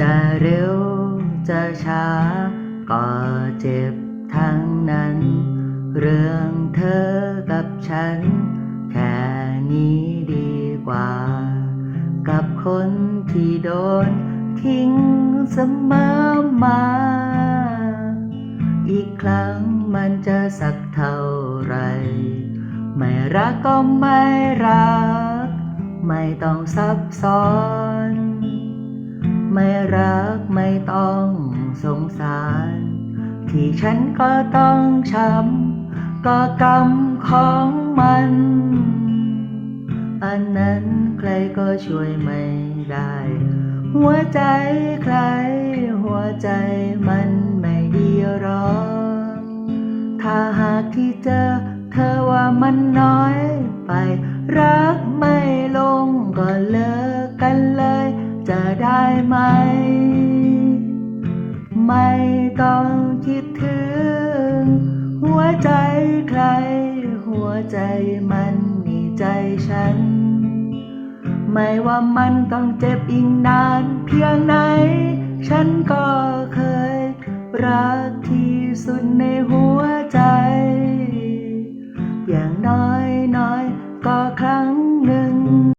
จะเร็วจะช้า ก็เจ็บทั้งนั้น เรื่องเธอกับฉัน แค่นี้ดีกว่า กับคนที่โดน ทิ้งเสมอมา อีกครั้งมันจะสักเท่าไหรไม่รักก็ไม่รัก ไม่ต้องซับซ้อน ไม่รักไม่ต้องสงสาร ที่ฉันก็ต้องช้ำก็กรรมของมัน อันนั้นใครก็ช่วยไม่ได้ หัวใจใคร หัวใจมันไม่ดีหรอกถ้าหากที่เจอเธอว่ามันน้อย ได้ไหม ไม่ต้องคิดถึง หัวใจใคร หัวใจมันนี่ใจฉัน ไม่ว่ามันต้องเจ็บอีกนานเพียงไหน ฉันก็เคยรักที่สุดในหัว